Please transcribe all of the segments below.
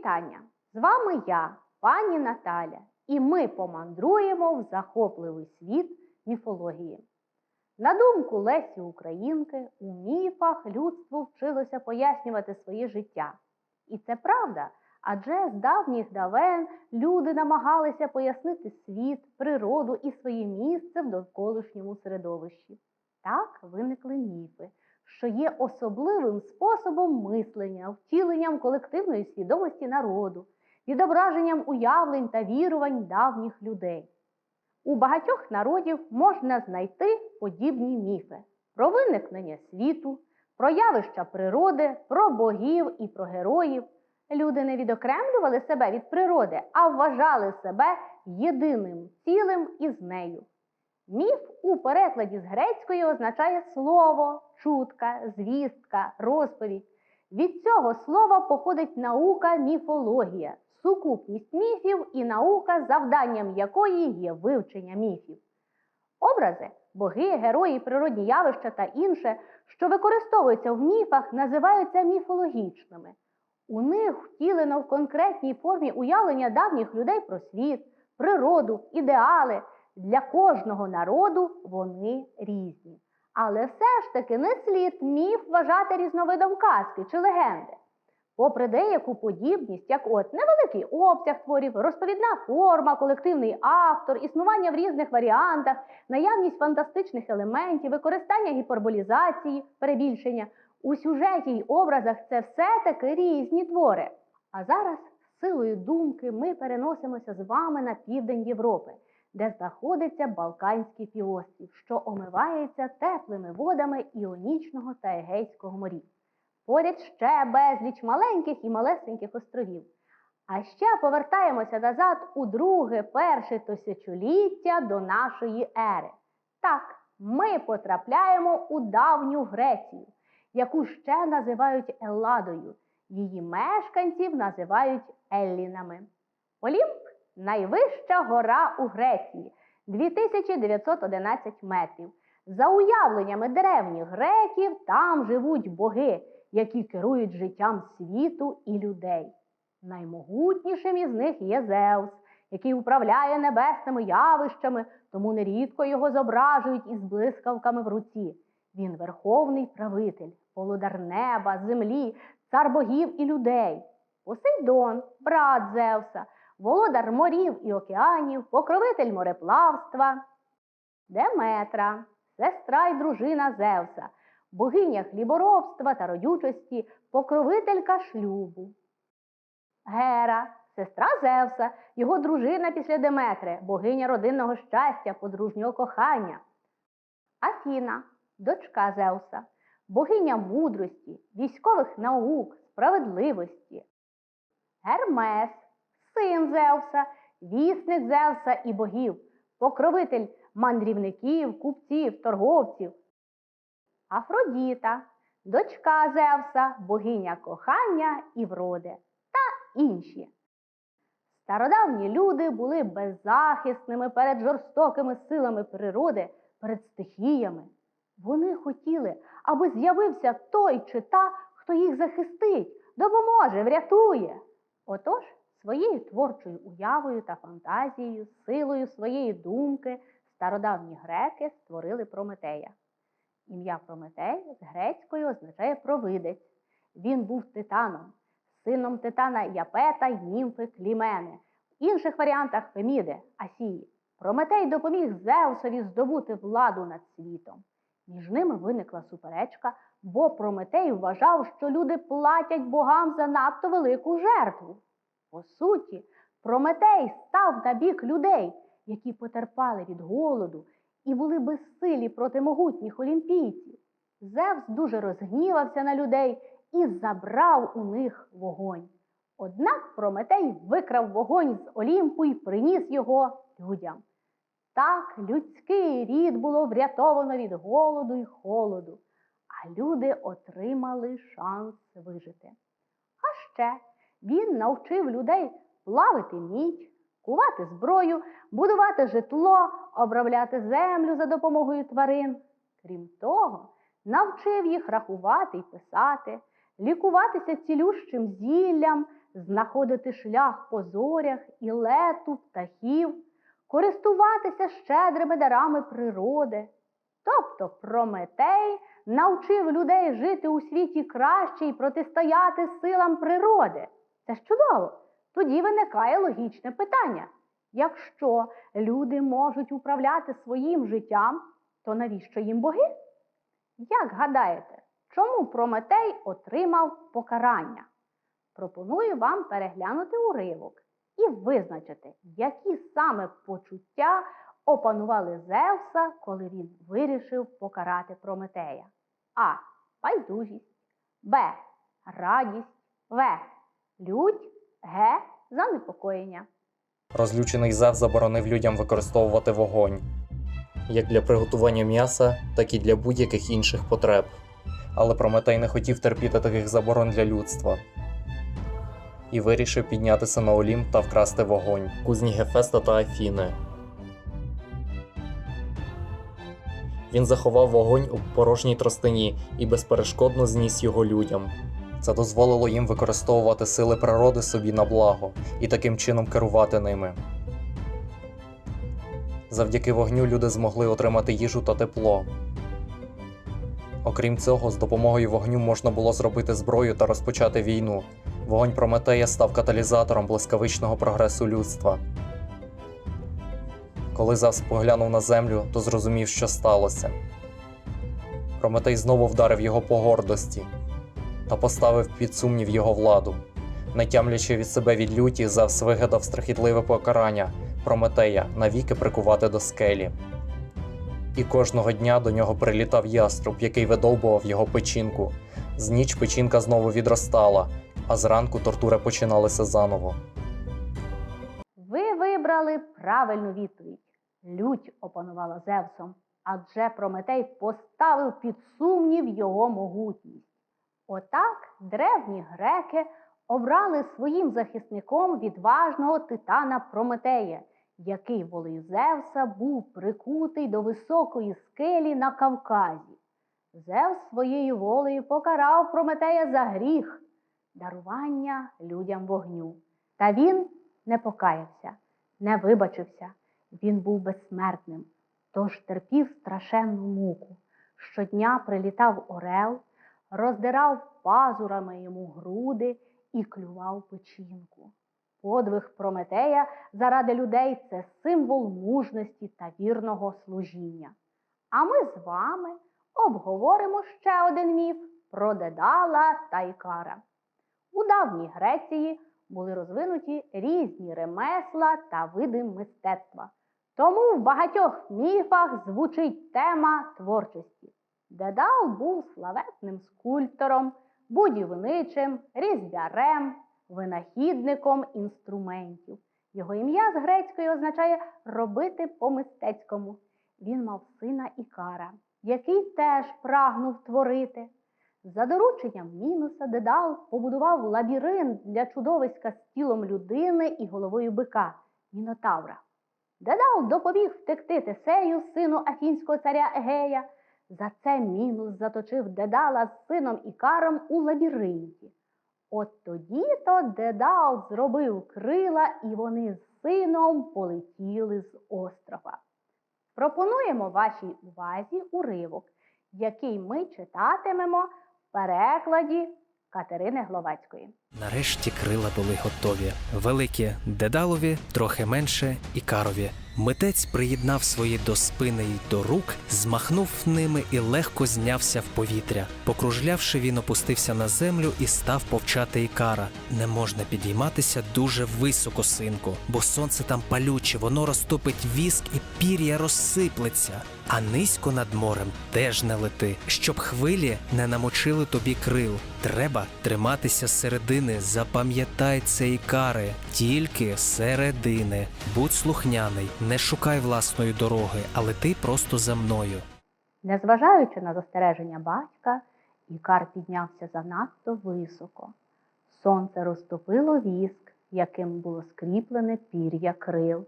Вітання! З вами я, пані Наталя, і ми помандруємо в захопливий світ міфології. На думку Лесі Українки, у міфах людство вчилося пояснювати своє життя. І це правда, адже з давніх давен люди намагалися пояснити світ, природу і своє місце в довколишньому середовищі. Так виникли міфи, що є особливим способом мислення, втіленням колективної свідомості народу, відображенням уявлень та вірувань давніх людей. У багатьох народів можна знайти подібні міфи про виникнення світу, про явища природи, про богів і про героїв. Люди не відокремлювали себе від природи, а вважали себе єдиним цілим із нею. Міф у перекладі з грецької означає слово, чутка, звістка, розповідь. Від цього слова походить наука міфологія, сукупність міфів і наука, завданням якої є вивчення міфів. Образи, боги, герої, природні явища та інше, що використовуються в міфах, називаються міфологічними. У них втілено в конкретній формі уявлення давніх людей про світ, природу, ідеали. Для кожного народу вони різні. Але все ж таки не слід міф вважати різновидом казки чи легенди. Попри деяку подібність, як от невеликий обсяг творів, розповідна форма, колективний автор, існування в різних варіантах, наявність фантастичних елементів, використання гіперболізації, перебільшення, у сюжеті й образах це все-таки різні твори. А зараз, силою думки, ми переносимося з вами на південь Європи, де знаходиться Балканський півострів, що омивається теплими водами Іонічного та Егейського морів. Поряд ще безліч маленьких і малесеньких островів. А ще повертаємося назад у друге перше тисячоліття до нашої ери. Так, ми потрапляємо у давню Грецію, яку ще називають Елладою. Її мешканців називають Еллінами. Олімп найвища гора у Греції 2911 метрів. За уявленнями древніх греків, там живуть боги, які керують життям світу і людей. Наймогутнішим із них є Зевс, який управляє небесними явищами, тому нерідко його зображують із блискавками в руці. Він верховний правитель, володар неба, землі, цар богів і людей. Посейдон, брат Зевса, володар морів і океанів, покровитель мореплавства, Деметра, сестра й дружина Зевса, богиня хліборобства та родючості, покровителька шлюбу. Гера, сестра Зевса, його дружина після Деметри, богиня родинного щастя, подружнього кохання. Афіна, дочка Зевса, богиня мудрості, військових наук, справедливості. Гермес, син Зевса, вісник Зевса і богів, покровитель мандрівників, купців, торговців. Афродіта, дочка Зевса, богиня кохання і вроди та інші. Стародавні люди були беззахисними перед жорстокими силами природи, перед стихіями. Вони хотіли, аби з'явився той чи та, хто їх захистить, допоможе, врятує. Отож, своєю творчою уявою та фантазією, силою своєї думки стародавні греки створили Прометея. Ім'я Прометей з грецькою означає провидець. Він був титаном, сином титана Япета німфи Клімени, в інших варіантах Феміди, Асії. Прометей допоміг Зеусові здобути владу над світом. Між ними виникла суперечка, бо Прометей вважав, що люди платять богам за надто велику жертву. По суті, Прометей став на бік людей, які потерпали від голоду і були безсилі проти могутніх олімпійців. Зевс дуже розгнівався на людей і забрав у них вогонь. Однак Прометей викрав вогонь з Олімпу і приніс його людям. Так людський рід було врятовано від голоду й холоду, а люди отримали шанс вижити. А ще він навчив людей плавити мідь, кувати зброю, будувати житло, обробляти землю за допомогою тварин. Крім того, навчив їх рахувати й писати, лікуватися цілющим зіллям, знаходити шлях по зорях і лету птахів, користуватися щедрими дарами природи. Тобто Прометей навчив людей жити у світі краще і протистояти силам природи. Це ж чудово. Тоді виникає логічне питання. Якщо люди можуть управляти своїм життям, то навіщо їм боги? Як гадаєте, чому Прометей отримав покарання? Пропоную вам переглянути уривок і визначити, які саме почуття опанували Зевса, коли він вирішив покарати Прометея. А. Байдужість, Б. Радість, В. Лють, Г. Занепокоєння. Розлючений Зев заборонив людям використовувати вогонь як для приготування м'яса, так і для будь-яких інших потреб. Але Прометей не хотів терпіти таких заборон для людства і вирішив піднятися на Олімп та вкрасти вогонь кузні Гефеста та Афіни. Він заховав вогонь у порожній тростині і безперешкодно зніс його людям. Це дозволило їм використовувати сили природи собі на благо і таким чином керувати ними. Завдяки вогню люди змогли отримати їжу та тепло. Окрім цього, з допомогою вогню можна було зробити зброю та розпочати війну. Вогонь Прометея став каталізатором блискавичного прогресу людства. Коли Зевс поглянув на землю, то зрозумів, що сталося. Прометей знову вдарив його по гордості та поставив під сумнів його владу. Не тямлячи від себе від люті, Зевс вигадав страхітливе покарання Прометея навіки прикувати до скелі. І кожного дня до нього прилітав яструб, який видовбував його печінку. З ніч печінка знову відростала, а зранку тортури починалися заново. Ви вибрали правильну відповідь. Лють опанувала Зевсом, адже Прометей поставив під сумнів його могутність. Отак древні греки обрали своїм захисником відважного титана Прометея, який волею Зевса був прикутий до високої скелі на Кавказі. Зевс своєю волею покарав Прометея за гріх, дарування людям вогню. Та він не покаявся, не вибачився, він був безсмертним, тож терпів страшенну муку. Щодня прилітав орел, роздирав пазурами йому груди і клював печінку. Подвиг Прометея заради людей це символ мужності та вірного служіння. А ми з вами обговоримо ще один міф про Дедала та Ікара. У давній Греції були розвинуті різні ремесла та види мистецтва. Тому в багатьох міфах звучить тема творчості. Дедал був славетним скульптором, будівничим, різьбярем, винахідником інструментів. Його ім'я з грецької означає робити по-мистецькому. Він мав сина Ікара, який теж прагнув творити. За дорученням Мінуса Дедал побудував лабіринт для чудовиська з тілом людини і головою бика Мінотавра. Дедал допоміг втекти Тесею, сину афінського царя Егея. За це Мінус заточив Дедала з сином Ікаром у лабіринті. От тоді то Дедал зробив крила, і вони з сином полетіли з острова. Пропонуємо вашій увазі уривок, який ми читатимемо в перекладі Катерини Гловацької. Нарешті крила були готові. Великі дедалові, трохи менше ікарові. Митець приєднав свої до спини й до рук, змахнув ними і легко знявся в повітря. Покружлявши, він опустився на землю і став повчати ікара. Не можна підійматися дуже високо, синку, бо сонце там палюче, воно розтопить віск і пір'я розсиплеться. А низько над морем теж не лети, щоб хвилі не намочили тобі крил. Треба триматися середини. Запам'ятай це ікари, тільки середини. Будь слухняний, не шукай власної дороги, але ти просто за мною. Незважаючи на застереження батька, Ікар піднявся занадто високо. Сонце розтопило віск, яким було скріплене пір'я крил.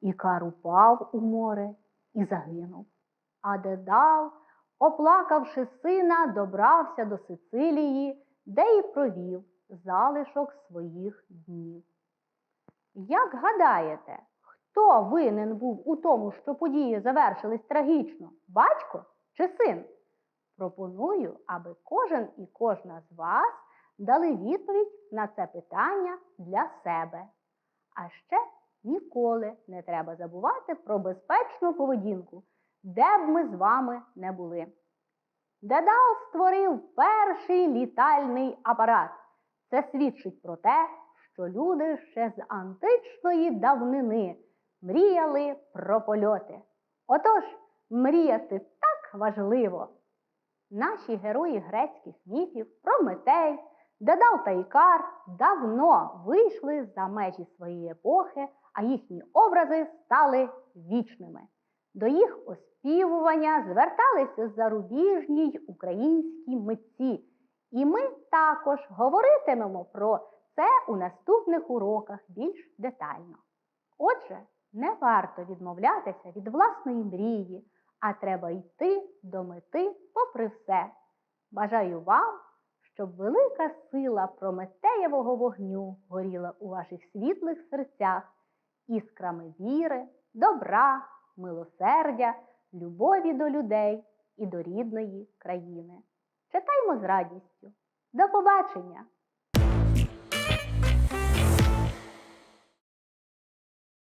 Ікар упав у море і загинув. А Дедал, оплакавши сина, добрався до Сицилії, де й провів залишок своїх днів. Як гадаєте, хто винен був у тому, що події завершились трагічно? Батько чи син? Пропоную, аби кожен і кожна з вас дали відповідь на це питання для себе. А ще ніколи не треба забувати про безпечну поведінку, де б ми з вами не були. Дедал створив перший літальний апарат. Це свідчить про те, що люди ще з античної давнини мріяли про польоти. Отож, мріяти так важливо. Наші герої грецьких міфів Прометей, Дедал та Ікар давно вийшли за межі своєї епохи, а їхні образи стали вічними. До їх оспівування зверталися зарубіжні й українські митці. І ми також говоритимемо про це у наступних уроках більш детально. Отже, не варто відмовлятися від власної мрії, а треба йти до мети попри все. Бажаю вам, щоб велика сила Прометеєвого вогню горіла у ваших світлих серцях іскрами віри, добра, милосердя, любові до людей і до рідної країни. Читаймо з радістю. До побачення!